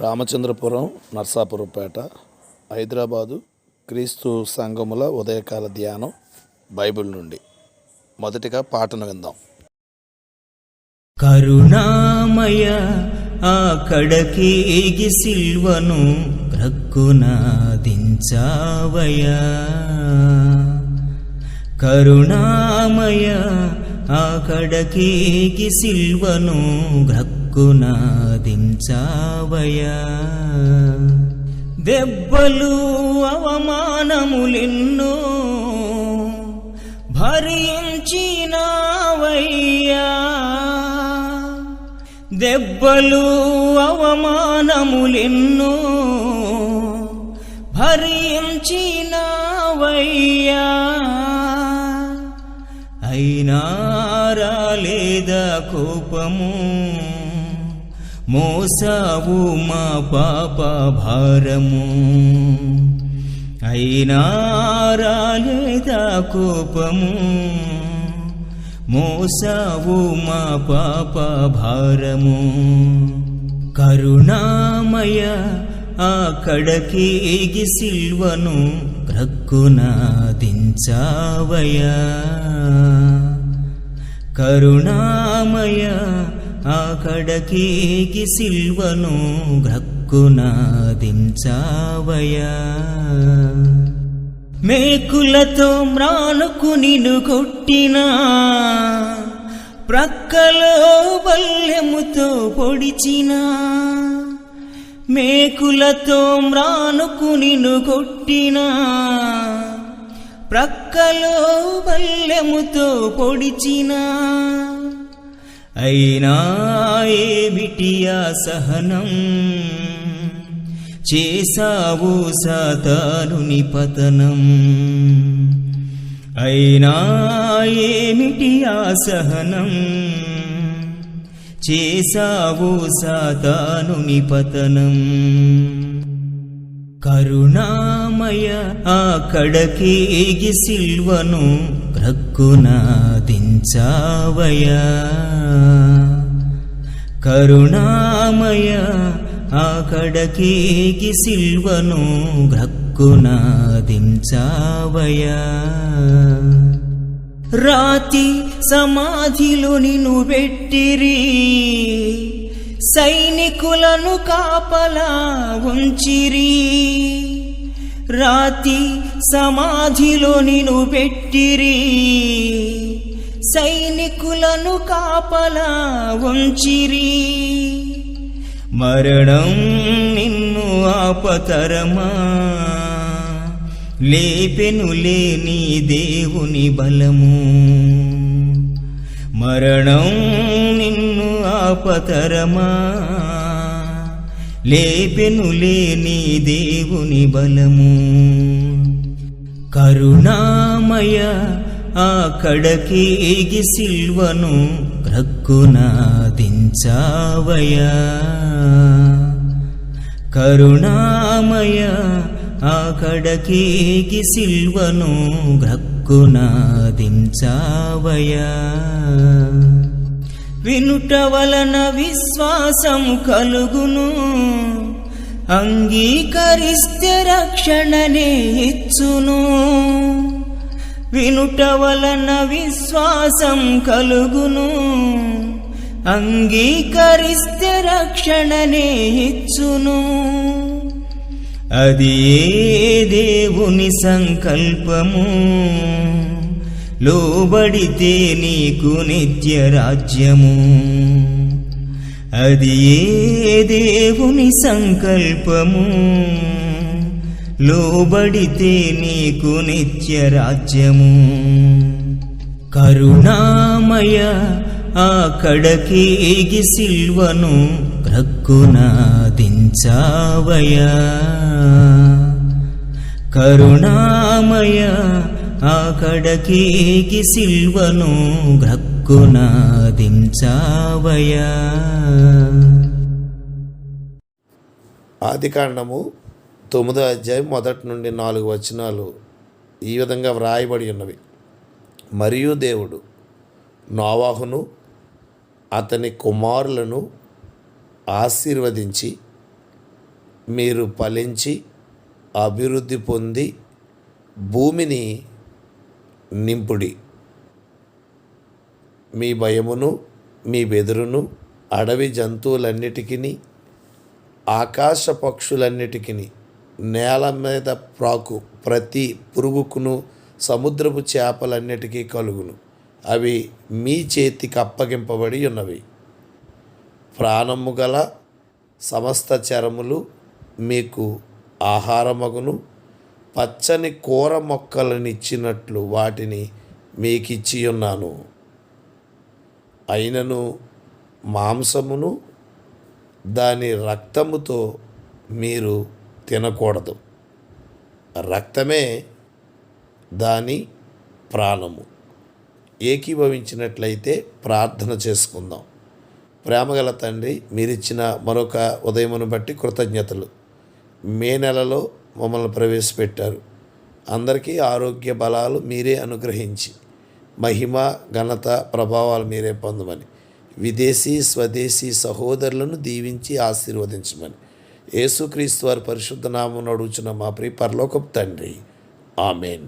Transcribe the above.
రామచంద్రపురం నర్సాపురంపేట హైదరాబాదు క్రీస్తు సంఘముల ఉదయకాల ధ్యానం బైబిల్ నుండి. మొదటిగా పాటను విందాం. కరుణామయ ఆ కడకేగి సిల్వను ప్రక్కున దించావయా కరుణామయ ఆ కడకేగి సిల్వను గ్రక్కునాదించావయా దెబ్బలు అవమానములెన్నో భరించినావయ్యా. దెబ్బలు అవమానములెన్నో భరించినావయ్యా. పాపము మోసావు మా పాప భారము. అయినా రాలేదా కోపము మోసావు మా పాప భారము. కరుణామయ ఆ కడకేగి సిల్వను క్రక్కున కరుణా కరుణామయ ఆ కడకేగి సిల్వను గ్రక్కున దించావయా మేకులతో మ్రానుకు నిను కొట్టినా ప్రక్కలో బల్లెముతో పొడిచినా. మేకులతో మ్రానుకు నిను కొట్టినా ప్రక్కలో బల్లెముతో పొడిచినా. అయినా ఏమిటి ఆ సహనం చేసావు సాతానుని పతనం? అయినా ఏమిటి ఆ సహనం చేసావు సాతానుని పతనం? కరుణామయ ఆ కడకేగి సిల్వను క్రక్కున దించావయా కరుణామయ ఆ కడకేగి సిల్వను గ్రక్కున దించావయా రాతి సమాధిలో నిన్ను పెట్టిరి సైనికులను కాపలా ఉంచిరి. రాతి సమాధిలో నిను పెట్టిరి. సైనికులను కాపలా ఉంచిరి మరణం నిన్ను ఆపతరమా? లేపెను లేని దేవుని బలము. మరణం నిన్ను ఆపతరమా? లేపెను లేని దేవుని బలము. కరుణామయ ఆ కడకేగి సిల్వను క్రక్కున దించావయా కరుణామయ ఆ కడకేగి సిల్వను గ్రక్కున దించావయా వినుట వలన విశ్వాసం కలుగును. అంగీకరిస్తే రక్షణనే ఇచ్చును వినుట వలన విశ్వాసం కలుగును. అంగీకరిస్తే రక్షణనే ఇచ్చును అది ఏ దేవుని సంకల్పము? లోబడితే నీకు నిత్య రాజ్యము. అది ఏ దేవుని సంకల్పము? లోబడితే నీకు నిత్య రాజ్యము. కరుణామయ ఆ కడకేగి సిల్వను క్రక్కున కరుణామయ ఆ కడకేగి సిల్వను గ్రక్కున దించావయా ఆదికాండము తొమ్మిదో అధ్యాయం మొదటి నుండి నాలుగు వచనాలు ఈ విధంగా వ్రాయబడి ఉన్నవి. మరియు దేవుడు నోవాహును అతని కుమారులను ఆశీర్వదించి మీరు ఫలించి అభివృద్ధి పొంది భూమిని నింపుడి. మీ భయమును మీ బెదురును అడవి జంతువులన్నిటికీ ఆకాశ పక్షులన్నిటికీ నేల మీద ప్రాకు ప్రతి పురుగుకును సముద్రపు చేపలన్నిటికీ కలుగును. అవి మీ చేతికి అప్పగింపబడి ఉన్నవి. ప్రాణము గల సమస్త చరములు మీకు ఆహారమగును. పచ్చని కూర మొక్కలనిచ్చినట్లు వాటిని మీకిచ్చి ఉన్నాను అయినను మాంసమును దాని రక్తముతో మీరు తినకూడదు. రక్తమే దాని ప్రాణము. ఏకీభవించినట్లయితే ప్రార్థన చేసుకుందాం. ప్రేమగల తండ్రి మీరిచ్చిన మరొక ఉదయమును బట్టి కృతజ్ఞతలు. మే నెలలో మమ్మల్ని ప్రవేశపెట్టారు. అందరికీ ఆరోగ్య బలాలు మీరే అనుగ్రహించి మహిమ ఘనత ప్రభావాలు మీరే పొందమని విదేశీ స్వదేశీ సహోదరులను దీవించి ఆశీర్వదించమని యేసుక్రీస్తు వారి పరిశుద్ధ నామం నడుచున్న మా ప్రియ పరలోకపు తండ్రి. ఆమెన్.